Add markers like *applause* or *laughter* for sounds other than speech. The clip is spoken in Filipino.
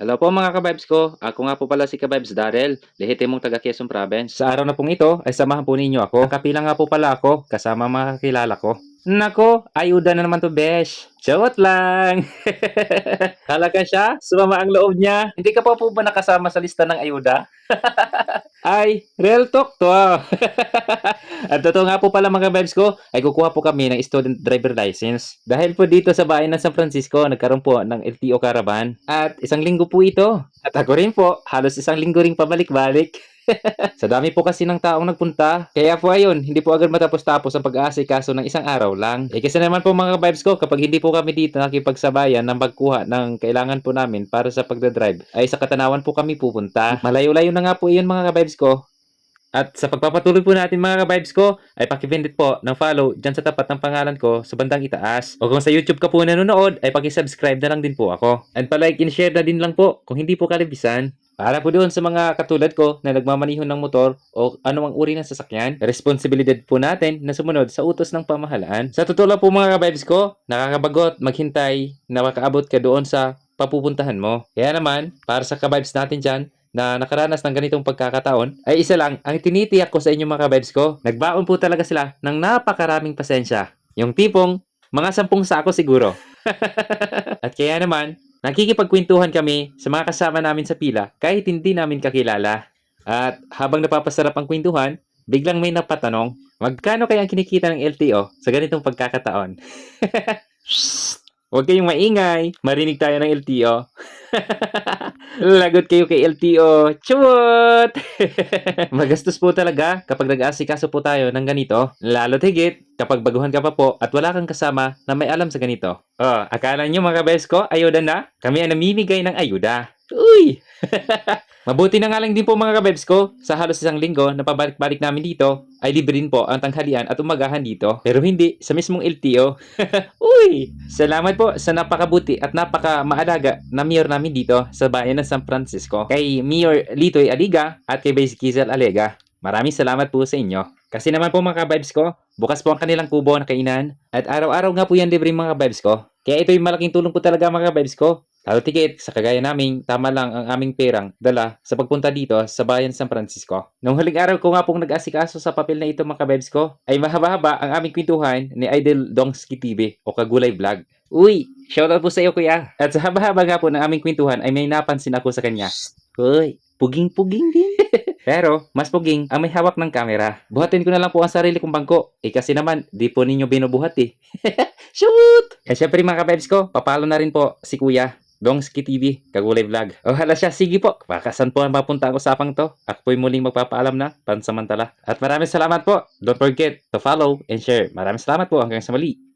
Hello po mga kabibes ko. Ako nga po pala si kabibes Darrell, lehitimong taga Quezon Province. Sa araw na pong ito ay samahan po ninyo ako. Kapilang nga po pala ako kasama mga kakilala ko. Nako, ayuda na naman to besh. Chawat lang. *laughs* Talaga siya? Sumama ang loob niya. Hindi ka pa po ba nakasama sa lista ng ayuda? *laughs* ay, real talk to ah. *laughs* At totoo nga po pala mga vibes ko, ay kukuha po kami ng student driver license. Dahil po dito sa bayan ng San Francisco, nagkaroon po ng LTO caravan. At isang linggo po ito. At ako rin po, halos isang linggo rin pabalik-balik. *laughs* sa dami po kasi ng taong nagpunta. Kaya po ayun, hindi po agad matapos-tapos ang pag-aasikaso ng isang araw lang. Eh kasi naman po mga vibes ko, kapag hindi po kami dito nakipagsabayan ng pagkuha ng kailangan po namin para sa pagdadrive, ay sa Katanawan po kami pupunta. Malayo-layo na nga po iyon mga vibes ko. At sa pagpapatuloy po natin mga ka-vibes ko, ay pakipindit po ng follow dyan sa tapat ng pangalan ko sa bandang itaas. O kung sa YouTube ka po nanonood, ay pakisubscribe na lang din po ako. And palike and share na din lang po kung hindi po kalibisan. Para po doon sa mga katulad ko na nagmamanihon ng motor o anumang uri ng sasakyan, responsibilidad po natin na sumunod sa utos ng pamahalaan. Sa totoo po mga ka-vibes ko, nakakabagot maghintay na makaabot ka doon sa papupuntahan mo. Kaya naman, para sa ka-vibes natin dyan, na nakaranas ng ganitong pagkakataon, ay isa lang ang tinitiyak ko sa inyo mga kabebs ko. Nagbaon po talaga sila ng napakaraming pasensya. Yung tipong mga sampung sako siguro. *laughs* At kaya naman, nakikipagkwentuhan kami sa mga kasama namin sa pila kahit hindi namin kakilala. At habang napapasarap ang kwentuhan, biglang may napatanong, magkano kaya ang kinikita ng LTO sa ganitong pagkakataon? *laughs* Huwag kayong maingay. Marinig tayo ng LTO. *laughs* Lagot kayo kay LTO. Chut! *laughs* Magastos po talaga kapag nag-aasikaso po tayo ng ganito. Lalo't higit kapag baguhan ka pa po at wala kang kasama na may alam sa ganito. Oh, akala nyo mga bes ko, ayuda na? Kami ang namimigay ng ayuda. Uy! *laughs* Mabuti na nga lang din po mga kabebs ko, sa halos isang linggo na pabalik-balik namin dito, ay libre din po ang tanghalian at umagahan dito. Pero hindi sa mismong LTO. *laughs* Uy! Salamat po sa napakabuti at napaka maalaga na mayor namin dito sa bayan ng San Francisco. Kay Mayor Litoy Aliga at kay Vice Kizel Alega. Maraming salamat po sa inyo. Kasi naman po mga vibes ko, bukas po ang kanilang kubo na kainan. At araw-araw nga po yan libre mga vibes ko. Kaya ito yung malaking tulong po talaga mga vibes ko. Lalo tigit sa kagaya naming tama lang ang aming perang dala sa pagpunta dito sa bayan San Francisco. Nung huling araw ko nga pong nag-asikaso sa papel na ito mga vibes ko, ay mahaba-haba ang aming kwentuhan ni Idol Dongski TV o Kagulay Vlog. Uy, shoutout po sa iyo kuya. At sa haba-haba nga po ng aming kwentuhan ay may napansin ako sa kanya. Uy, puging-puging din. Pero, mas puging ang may hawak ng camera. Buhatin ko na lang po ang sarili kong bangko. Eh kasi naman, di po ninyo binubuhat eh. *laughs* Shoot! Eh syempre mga ka-vibes ko, papalo na rin po si kuya. Dongski TV, Kagulay Vlog. Oh, hala siya, sige po. Baka saan po ang mapunta ang usapang to? Ako po'y muling magpapaalam na, pansamantala. At maraming salamat po. Don't forget to follow and share. Maraming salamat po hanggang sa mali.